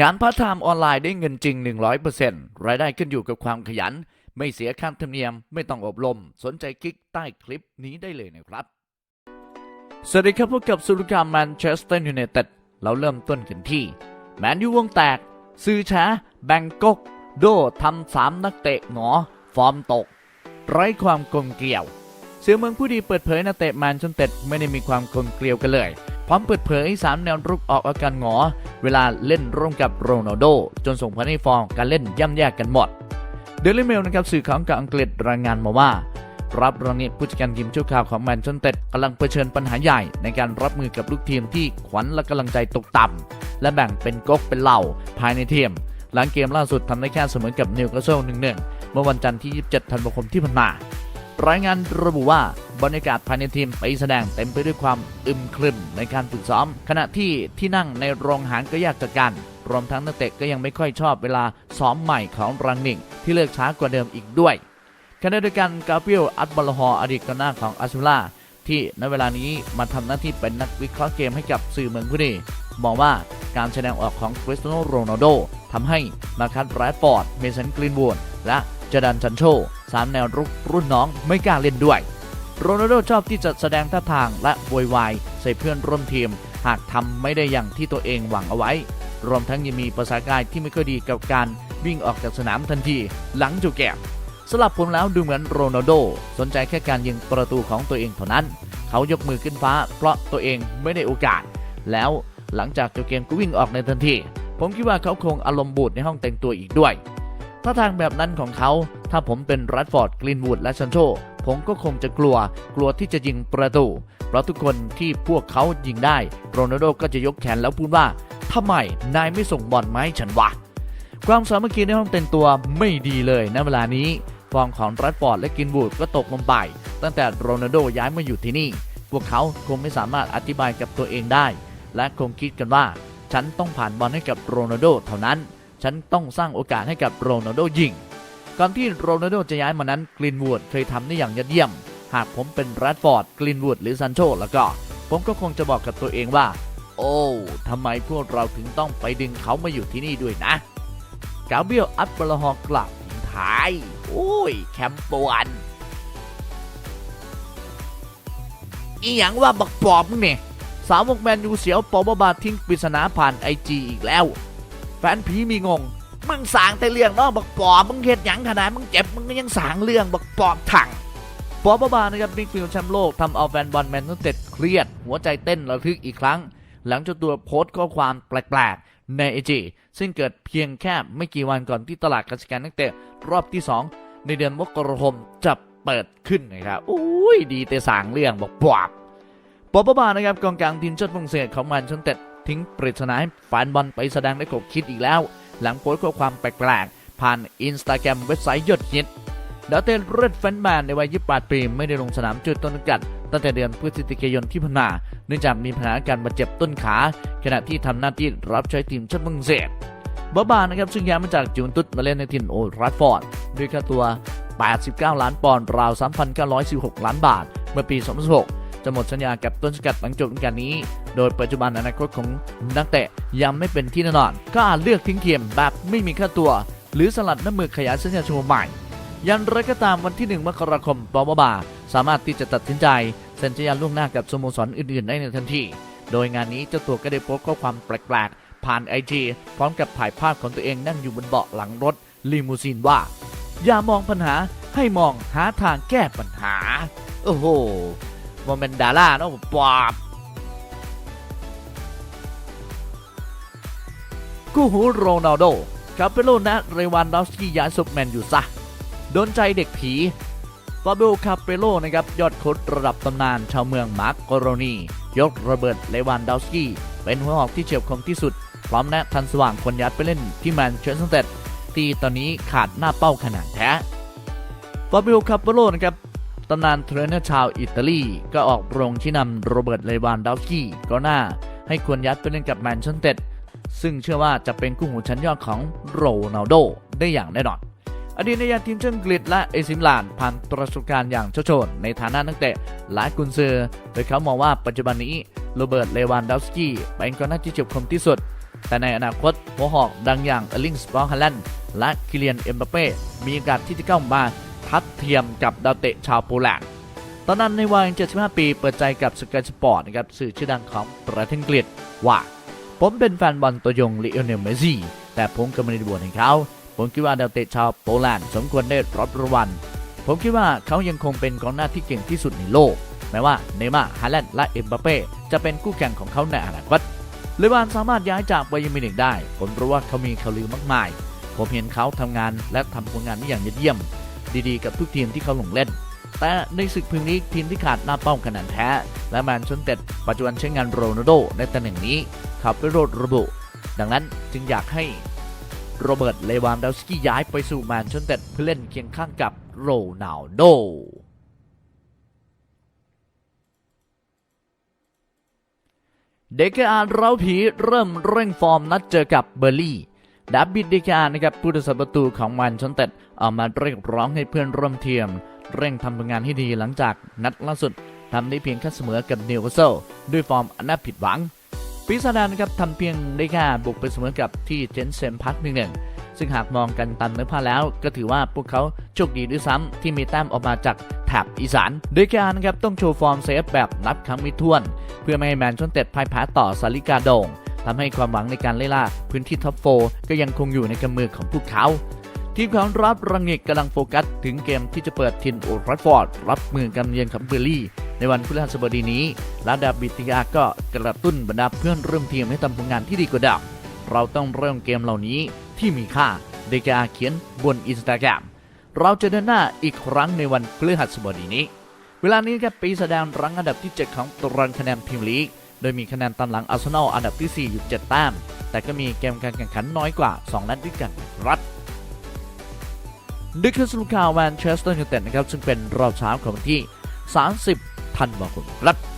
งานพาร์ทไทม์ออนไลน์ได้เงินจริง 100%รายได้ขึ้นอยู่กับความขยัน ไม่เสียค่าธรรมเนียม ไม่ต้องอบรม สนใจคลิกใต้คลิปนี้ได้เลยนะครับ สวัสดีครับพบกับสุรการแมนเชสเตอร์ยูไนเต็ดเราเริ่มต้นกันที่ แมนยูวงแตก ซื้อช้า แบงกอก โดทำสามนักเตะหงอ ฟอร์มตก ไร้ความกลมเกลียวเสือเมืองผู้ดีเปิดเผยนักเตะแมนเชสเต็ดไม่ได้มีความกลมเกลียวกันเลย พร้อมเปิดเผยสามแนวรุกออกอาการหงอ เวลาเล่นร่วมกับโรนัลโด จนส่งผลให้ฟอร์มการเล่นย่ำแย่กันหมดเดลิเมลนะครับสื่อของกับอังกฤษรายงานมาว่ารับรองนี้ผู้จัดการทีมชั่วคราวของแมนเชสเต็ดกำลังเผชิญปัญหาใหญ่ในการรับมือกับลูกทีมที่ขวัญและกำลังใจตกต่ำและแบ่งเป็นก๊กเป็นเหล่าภายในทีมหลังเกมล่าสุดทำได้แค่เสมอกับนิวคาสเซิล1-1 เมื่อวันจันทร์ที่ 27 ธันวาคมที่ผ่านมา รายงานระบุว่าบรรยากาศภายในทีมไปแสดงเต็มไปด้วยความอึมครึมในการฝึกซ้อม ขณะที่ที่นั่งในโรงอาหารก็ยากจัดการรวมทั้งนักเตะก็ยังไม่ค่อยชอบเวลาซ้อมใหม่ของรังนิงที่เลิกช้ากว่าเดิมอีกด้วยขณะเดียวกันกาเบรียลอัตบาลฮอร์อดีตกองหน้าของอาร์เซนอลที่ในเวลานี้มาทำหน้าที่เป็นนักวิเคราะห์เกมให้กับสื่อเมืองผู้ดีมองว่าการแสดงออกของคริสเตียโนโรนัลโดทำให้มาคัสแรฟอร์ด เมสันกรีนวูดและจดันชันโช สามแนวรุกรุ่นน้องไม่กล้าเล่นด้วย โรนัลโดชอบที่จะแสดงท่าทางและโวยวายใส่เพื่อนร่วมทีม หากทำไม่ได้อย่างที่ตัวเองหวังเอาไว้ รวมทั้งยังมีภาษากายที่ไม่ค่อยดีกับการวิ่งออกจากสนามทันที หลังจูแก้มสลับผมแล้วดูเหมือนโรนัลโดสนใจแค่การยิงประตูของตัวเองเท่านั้น เขายกมือขึ้นฟ้าเพราะตัวเองไม่ได้โอกาส แล้วหลังจากจบเกมก็วิ่งออกในทันที ผมคิดว่าเขาคงอารมณ์บูดในห้องแต่งตัวอีกด้วยท่าทางแบบนั้นของเขา ถ้าผมเป็นแรดฟอร์ดกรีนวูดและชันโชผมก็คงจะกลัวกลัวที่จะยิงประตู เพราะทุกคนที่พวกเขายิงได้โรนัลโดก็จะยกแขนแล้วพูดว่าทำไมนายไม่ส่งบอลมาให้ฉันวะความสามัคคีในห้องแต่งตัวไม่ดีเลยณเวลานี้ฟอร์มของรัดฟอร์ดและกินบูดก็ตกลงไป ตั้งแต่โรนัลโดย้ายมาอยู่ที่นี่ พวกเขาคงไม่สามารถอธิบายกับตัวเองได้ และคงคิดกันว่า ฉันต้องผ่านบอลให้กับโรนัลโดเท่านั้น ฉันต้องสร้างโอกาสให้กับโรนัลโดยิง ก่อนที่โรนัลโดจะย้ายมานั้นกลินวูดเคยทำได้อย่างยอดเยี่ยม หากผมเป็นแรดฟอร์ดกลินวูดหรือซันโชแล้วก็ ผมก็คงจะบอกกับตัวเองว่า โอ้ทำไมพวกเราถึงต้องไปดึงเขามาอยู่ที่นี่ด้วยนะกาเบียลอัตบาลฮอกลับทิ้งท้ายโอ้ย แคมปวนอีหยังว่าบักปอบมึงเนี่ยสาวกแมนยูเสียวปอบาบาทิ้งปริศนาผ่านไอจีอีกแล้ว แฟนผีมีงง มึงสางแต่เรื่องเนาะบักปอบมึงเฮ็ดหยังขนาดมึงเจ็บมึงก็ยังสางเรื่องบักปอบถังปอบาบานะครับบิ๊กฟิลแชมป์โลกทำเอาแฟนบอลแมนยูเต็ดเครียด หัวใจเต้นระทึกอีกครั้ง หลังเจ้าตัวโพสต์ข้อความแปลกๆ ในไอจีซึ่งเกิดเพียงแค่ไม่กี่วันก่อนที่ตลาดการจัดการนักเตะรอบที่ 2 ในเดือนมกราคมจะเปิดขึ้นนะครับอุ้ยดีแต่สางเรื่องบอกปอบปอบาบานะครับกองกลางทีมชาติฝรั่งเศสของแมนเชสเต็ดทิ้งปริศนาให้แฟนบอลไปแสดงได้ขบคิดอีกแล้ว หลังโพสต์ข้อความแปลกๆ ผ่านอินสตาแกรมเว็บไซต์ยอดฮิตดาวเตนเรดแฟนแมนในวัย 28 ปี ไม่ได้ลงสนามจุดต้นกัด ตั้งแต่เดือนพฤศจิกายนที่ผ่านมาเนื่องจากมีปัญหาการบาดเจ็บต้นขา ขณะที่ทำหน้าที่รับใช้ทีมชาติฝรั่งเศสบาบานะครับซึ่งย้ายมาจากจูนตุสมาเล่นในถิ่นโอลด์แทราฟฟอร์ดด้วยค่าตัว 89 ล้านปอนด์ราว 3,916 ล้านบาท เมื่อปี 2016 จะหมดสัญญากับต้นสกัดหลังจบฤดูกาลนี้ โดยปัจจุบันอนาคตของนักเตะยังไม่เป็นที่แน่นอน ก็อาจเลือกทิ้งทีมแบบไม่มีค่าตัว หรือสลัดน้ำมือขยายสัญญาฉบับใหม่ยันไรก็ตามวันที่ 1 มกราคมปอบบา สามารถที่จะตัดสินใจเซ็นสัญญาล่วงหน้ากับสโมสรอื่นๆ ได้ในทันที โดยงานนี้เจ้าตัวก็ได้โพสต์ข้อความแปลกๆ ผ่านไอจีพร้อมกับถ่ายภาพของตัวเองนั่งอยู่บนเบาะหลังรถลีมูซีนว่า อย่ามองปัญหาให้มองหาทางแก้ปัญหา โอ้โห โมเมนดาร่าเนาะปอบกู้หูโรนัลโดคาเปโลนะเรวันดอฟสกี้ย้ายสุกแมนอยู่ซะโดนใจเด็กผีฟาเบลคาเปโลนะครับยอดโค้ชระดับตำนานชาวเมืองมาร์กโกโรนียกระเบิดเลวานดาวสกี้ เป็นหัวหอกที่เฉียบคมที่สุด พร้อมแนะทันสว่างคนยัดไปเล่นที่แมนเชสเตอร์ที่ตอนนี้ขาดหน้าเป้าขนาดแท้ฟาเบลคาเปโลนะครับ ตำนานเทรนเนอร์ชาวอิตาลี ก็ออกโรงที่นำโรเบิร์ต เลวานดาวสกี้ก็น้าให้ควรยัดไปเล่นกับแมนเชสเตอร์ซึ่งเชื่อว่าจะเป็นคู่หูชั้นยอดของโรนัลโดได้อย่างแน่นอน อดีตนักทีมเชาติอังกฤษและเอซิมลานผ่านประสบการณ์อย่างโชดโชน ในฐานะนักเตะและกุนซือโดยเขามองว่าปัจจุบันนี้โรเบิร์ต เลวานดาวสกี้เป็นกองหน้าที่เฉียบคมที่สุด แต่ในอนาคตหัวหอกดังอย่างเอลิงสปอร์ฮัลแลนด์และคิเลียน เอ็มบัปเป้มีโอกาสที่จะเข้ามา ทัดเทียมกับดาวเตะชาวโปแลนด์ตอนนั้นในวัย 75 ปีเปิดใจกับสกายสปอร์ตนะครับสื่อชื่อดังของประเทศอังกฤษว่า ผมเป็นแฟนบอลตัวยงลิโอเนลเมสซี่แต่ผมก็ไม่ได้บวชให้เขาผมคิดว่าดาวเตะชาวโปแลนด์สมควรได้รับรางวัลผมคิดว่าเขายังคงเป็นกองหน้าที่เก่งที่สุดในโลก แม้ว่าเนย์มาฮาแลนด์และเอ็มบัปเป้จะเป็นคู่แข่งของเขาในอนาคตเลวานสามารถย้ายจากไบยร์มินิกได้ ผมรู้ว่าเขามีข่าวลือมากมาย ผมเห็นเขาทำงานและทำผลงานได้อย่างยอดเยี่ยม ดีๆ กับทุกทีมที่เขาลงเล่น แต่ในศึกพรีเมียร์ทีมที่ขาดหน้าเป้าขนาดแท้ และแมนเชสเต็ดปัจจุบันใช้งานโรนัลโดในตำแหน่งนี้ขับไปโรดระบุ ดังนั้นจึงอยากให้โรเบิร์ต เลวานดาวสกี้ย้ายไปสู่แมนเชสเต็ดเพื่อเล่นเคียงข้างกับโรนัลโดเดกอาเราผีเริ่มเร่งฟอร์มนัดเจอกับเบอร์ลี่ ดาบิดเดกานะครับผู้รักษาประตูของแมนเชสเต็ดออกมาเรียกร้องให้เพื่อนร่วมทีม เร่งทำผลงานให้ดีหลังจากนัดล่าสุดทำได้เพียงแค่เสมอกับนิวคาสเซิลด้วยฟอร์มน่าผิดหวังปีศาจแดงนะครับทำเพียงได้แค่บุกไปเสมอกับที่เจนเซมพักหนึ่งหนึ่งซึ่งหากมองกันตามเนื้อผ้าแล้ว ก็ถือว่าพวกเขาโชคดีด้วยซ้ำที่มีแต้มออกมาจากแถบอีสาน โดยการนะครับต้องโชว์ฟอร์มเซฟแบบนับครั้งไม่ถ้วน เพื่อไม่ให้แมนชนเต็ดพ่ายแพ้ต่อซาลิกาโดง ทำให้ความหวังในการไล่ล่าพื้นที่ท็อปโฟก็ยังคงอยู่ในกำมือของพวกเขา ทีมของรับรังเอกกำลังโฟกัส ถึงเกมที่จะเปิดทินโอรัฟฟอร์ด รับมือกับเยือนของเบอร์ลี่ ในวันพฤหัสบดีนี้และดาบิติยาก็กระตุ้นบรรดาเพื่อนร่วมทีมให้ทำผลงานที่ดีกว่าเดิมเราต้องเริ่มเกมเหล่านี้ที่มีค่าเดกาเขียนบนอินสตาแกรมเราจะเดินหน้าอีกครั้งในวันพฤหัสบดีนี้ เวลานี้ครับปีแสดงรังอันดับที่ 7 ของตารางคะแนนพรีเมียร์ลีก โดยมีคะแนนตามหลังอาร์เซนอลอันดับที่ 4 อยู่ 7 แต้ม แต่ก็มีเกมการแข่งขันน้อยกว่า 2 นัดด้วยกันรับนี่คือสรุปข่าวแมนเชสเตอร์ยูไนเต็ดนะครับ ซึ่งเป็นรอบเช้าของวันที่ 30 ธันวาคมครับ